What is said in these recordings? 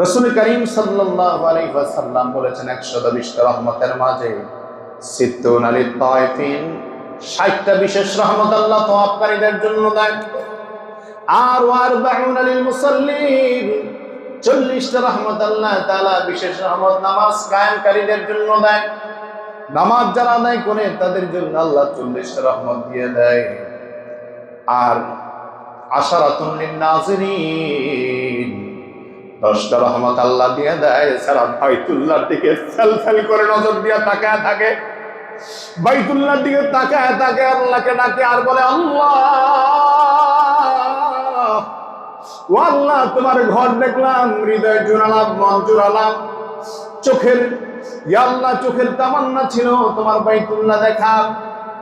রসুল করিম আলাইহি বলেছেন 120 টা রহমতের মাঝে 60টা বিশেষ রহমত আল্লাহ তওয়াবকারীদের জন্য আর ওয়ার মুসাল্লিন 40টা রহমত আল্লাহ তাআলা বিশেষ রহমত নামাজ কায়েমকারীদের জন্য দেন। নামাজ যারা আদায় করে তাদের জন্য আল্লাহ 40টা রহমত দিয়ে দেয়। আর আশারাতুন লিন নাজিরিন দশটা রহমত আল্লাহ দিয়ে দেয় সারা বাইতুল্লাহর দিকে ফেল ফেল করে নজর দিয়ে তাকায় থাকে। বাইতুল্লাহর দিকে তাকায় থাকে, আল্লাহকে ডাকে আর বলে, আল্লাহ, ও আল্লাহ, তোমার ঘর দেখলাম, হৃদয় জোড়ালাম, মন জোড়ালাম। চোখের আল্লাহ, চোখের তামান্না ছিল, তোমার বাইতুল্লাহ দেখা।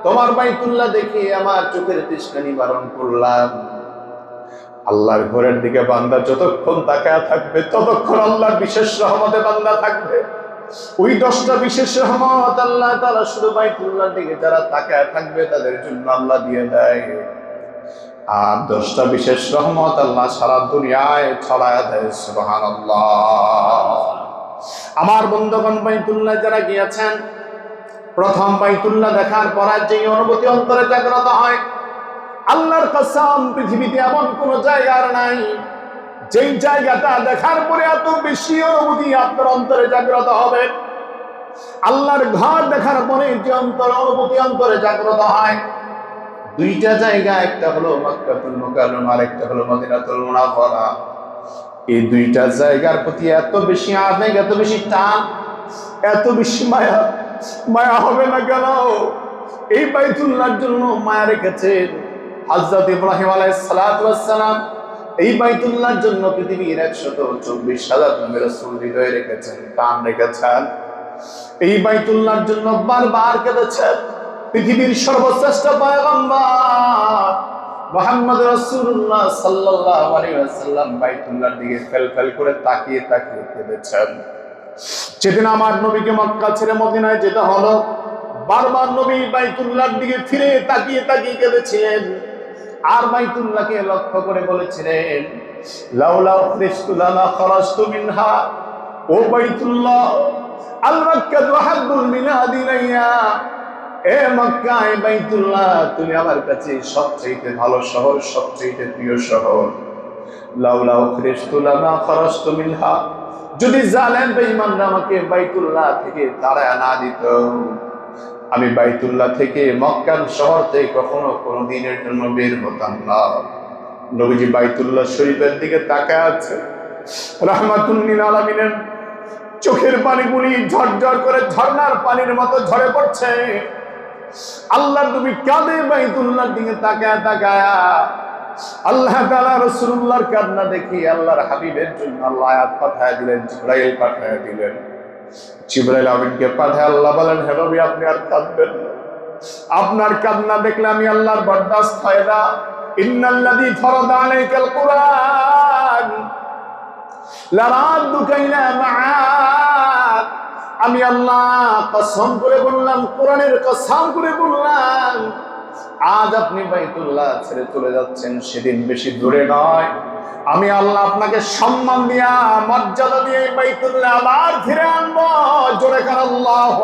তোমার বাইতুল্লাহ দেখে আমার চোখের তৃষ্ণা নিবারণ করলাম। আল্লাহর ঘরের দিকে বান্দা যতক্ষণ তাকায় থাকবে, ততক্ষণ আল্লাহর বিশেষ রহমতে বান্দা থাকবে। ওই দশটা বিশেষ রহমত আল্লাহ তারা শুধু বাইতুল্লাহর দিকে যারা তাকায় থাকবে, তাদের জন্য আল্লাহ দিয়ে দেয়। আর দশটা বিশেষ রহমত আল্লাহ সারা দুনিয়ায় ছড়ায় দেয় সুবহান আমার বন্ধুগণ, বাইতুল্লাহ যারা গিয়েছেন, প্রথম বাইতুল্লাহ দেখার পর যে অনুভূতি অন্তরে জাগ্রত হয় আল্লাহর কসম, পৃথিবীতে এমন কোন জায়গা আর নাই। যেই জায়গাটা দেখার পরে এত বেশি অনুভূতি, আপনার অন্তরে জাগ্রত হবে। আল্লাহর ঘর দেখার পরে যে অন্তর, অনুভূতি অন্তরে জাগ্রত হয়। দুইটা জায়গা, একটা হলো মক্কাতুল মুকাররম আর একটা হলো মদিনাতুল মুনাওয়ারা। এই দুইটা জায়গার প্রতি এত বেশি আবেগ, এত বেশি টান, এত বেশি মায়া মায়া হবে না কেন? এই বাইতুল্লাহর জন্য মায়া রেখেছেন। হযরত ইব্রাহিম আলাইহিস সালাম এই বাইতুল্লাহর জন্য পৃথিবীর একশত চব্বিশ হাজার নবী রাসূল হৃদয়ে রেখেছেন টান রেখেছেন। এই বাইতুল্লাহর জন্য বারবার কেঁদেছেন পৃথিবীর সর্বশ্রেষ্ঠ পয়গম্বর মোহাম্মদ রাসূলুল্লাহ সাল্লাল্লাহু আলাইহি ওয়াসাল্লাম বাইতুল্লাহর দিকে করে তাকিয়ে তাকিয়ে কেঁদেছেন। যেদিন আমার নবীকে মক্কা ছেড়ে মদিনায় যেতে হলো, বারবার নবী বাইতুল্লাহর দিকে ফিরে তাকিয়ে তাকিয়ে কেঁদেছিলেন। আর বাইতুল্লাহকে লক্ষ্য করে বলেছিলেন, লাউলাউ খ্রিস্তুলানা খরাজতু মিনহা, ও বাইতুল্লাহ, আল মাক্কাতু হাব্বুল মিনাদি এ মক্কা এ বাইতুল্লাহ, তুমি আমার কাছে সবচেয়ে ভালো শহর সবচেয়ে প্রিয় শহর। লাউলাউ খ্রিস্তুলানা খরাজতু মিনহা, যদি জালেম বেঈমানরা আমাকে বাইতুল্লাহ থেকে তাড়ায় না দিত। আমি বাইতুল্লাহ থেকে মক্কার শহর থেকে কখনো কোনো দিনের জন্য বের হতাম না। নবীজি বাইতুল্লাহ শরীফের দিকে তাকায় আছে। রহমাতুল্লিন আলমিনের চোখের পানিগুলি ঝরঝর করে ঝর্ণার পানির মতো ঝরে পড়ছে। আল্লাহ নবী কাঁদে বাইতুল্লাহর দিকে তাকায় তাকায়। আল্লাহ তাআলা রাসূলুল্লাহর কান্না দেখি আল্লাহর হাবিবের জন্য আল্লাহ পাঠায় দিলেন, জিবরাইল পাঠায় দিলেন। জিবরাইল আমিনকে পাঠায়, আল্লাহ বলেন, হে নবী, আপনি আর কাঁদবেন আপনার কান্না দেখলে আমি আল্লাহর বরদাস্ত হয় না ইন্নাল্লাযী ফারাদা আলাইকাল কুরআন। লারাদ্দুকা ইলা মাআদ আমি আল্লাহ কসম করে বললাম, কোরআনের কসম করে বললাম আজ আপনি বাইতুল্লাহ ছেড়ে চলে যাচ্ছেন, সেদিন বেশি দূরে নয়। আমি আল্লাহ আপনাকে সম্মান দিয়া, মর্যাদা দিয়ে বাইতুল্লাহ আবার ফিরে আনব। জোরে কার আল্লাহ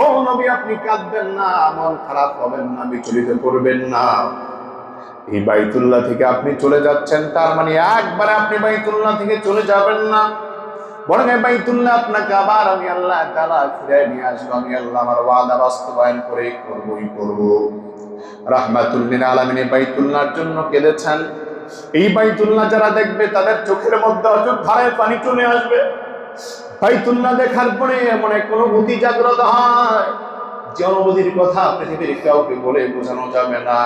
ও নবী, আপনি কাঁদবেন না, মন খারাপ হবেন না, বিচলিত করবেন না। এই বাইতুল্লাহ থেকে আপনি চলে যাচ্ছেন, তার মানে একবারে আপনি বাইতুল্লাহ থেকে চলে যাবেন না। এই যারা দেখবে, তাদের চোখের মধ্যে অযোগ ধারায় পানি চলে আসবে। বাইতুল্লাহ দেখার পরে এমন এক অনুভূতি জাগ্রত হয়, যে অনুভূতির কথা পৃথিবীর কাউকে বলে বোঝানো যাবে না।